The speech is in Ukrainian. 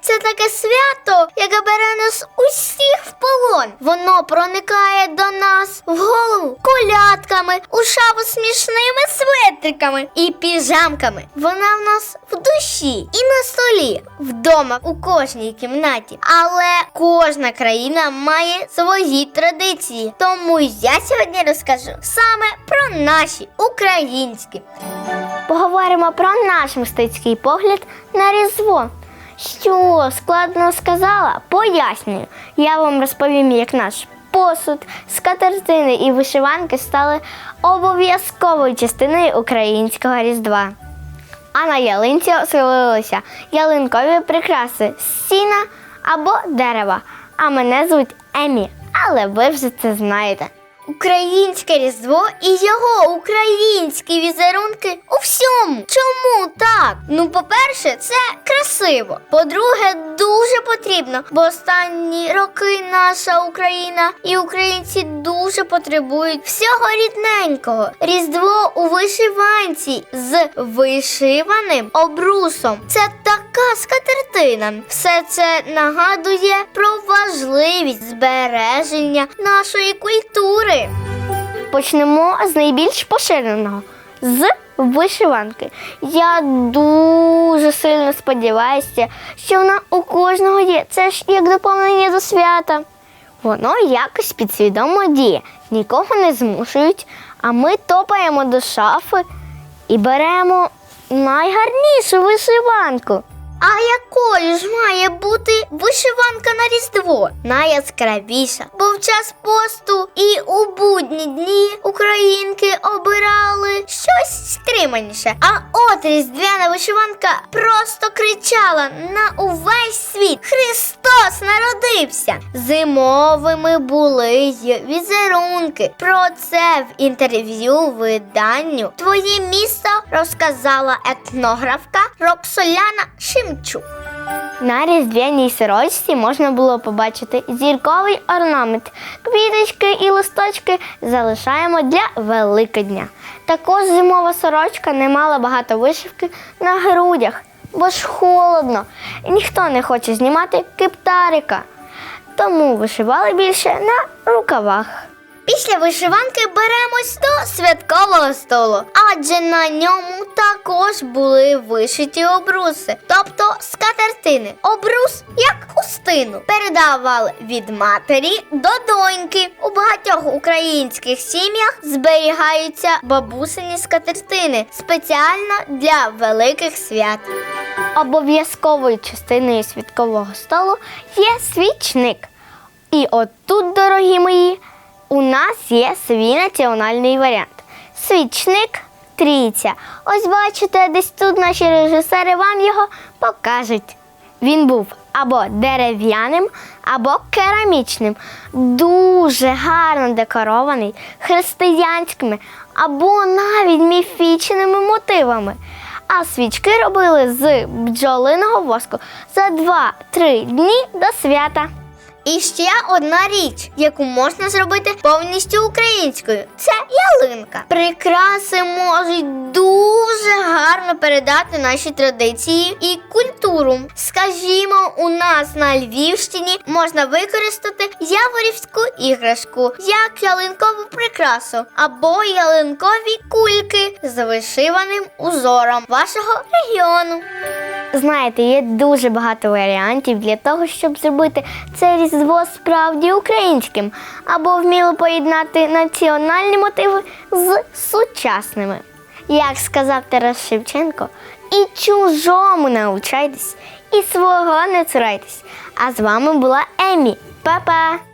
Це таке свято, яке бере нас усіх в полон. Воно проникає до нас в голову колядками, у шапу смішними светриками і піжамками. Вона в нас в душі і на столі, вдома у кожній кімнаті. Але кожна країна має свої традиції. Тому я сьогодні розкажу саме про наші українські. Поговоримо про наш мистецький погляд на Різдво. Що складно сказала, пояснюю. Я вам розповім, як наш посуд, скатертини і вишиванки стали обов'язковою частиною українського Різдва. А на ялинці оселилися ялинкові прикраси з сіна або дерева. А мене звуть Емі, але ви вже це знаєте. Українське Різдво і його українські візерунки у всьому. Чому так? Ну, по-перше, це красиво. По-друге, дуже потрібно, бо останні роки наша Україна і українці дуже потребують всього рідненького. Різдво у вишиванці з вишиваним обрусом. Це така скатертина. Все це нагадує про важливість збереження нашої культури. Почнемо з найбільш поширеного з вишиванки. Я дуже сильно сподіваюся, що вона у кожного є. Це ж як доповнення до свята. Воно якось підсвідомо діє, нікого не змушують, а ми топаємо до шафи і беремо найгарнішу вишиванку. А якою ж має бути вишиванка на Різдво? Найяскравіша. Бо в час посту і у будні дні українки обирали щось стриманіше. А от різдвяна вишиванка просто кричала на увесь світ: Христос народився! Зимовими були візерунки. Про це в інтерв'ю виданню Твоє місто розказала етнографка Роксоляна Шимчук. На різдвяній сорочці можна було побачити зірковий орнамент. Квіточки і листочки залишаємо для Великодня. Також зимова сорочка не мала багато вишивки на грудях, бо ж холодно, ніхто не хоче знімати кептарика. Тому вишивали більше на рукавах. Після вишиванки беремось до святкового столу, адже на ньому також були вишиті обруси, тобто скатертини. Обрус як хустину передавали від матері до доньки. У багатьох українських сім'ях зберігаються бабусині скатертини спеціально для великих свят. Обов'язковою частиною святкового столу є свічник. І отут, дорогі мої, у нас є свій національний варіант. Свічник трійця. Ось бачите, десь тут наші режисери вам його покажуть. Він був або дерев'яним, або керамічним, дуже гарно декорований християнськими або навіть міфічними мотивами. А свічки робили з бджолиного воску за 2-3 дні до свята. І ще одна річ, яку можна зробити повністю українською, це ялинка. Прикраси гарно передати наші традиції і культуру. Скажімо, у нас на Львівщині можна використати яворівську іграшку як ялинкову прикрасу або ялинкові кульки з вишиваним узором вашого регіону. Знаєте, є дуже багато варіантів для того, щоб зробити це різдво справді українським, або вміло поєднати національні мотиви з сучасними. Як сказав Тарас Шевченко, і чужому навчайтесь, і свого не цурайтесь. А з вами була Емі. Па-па!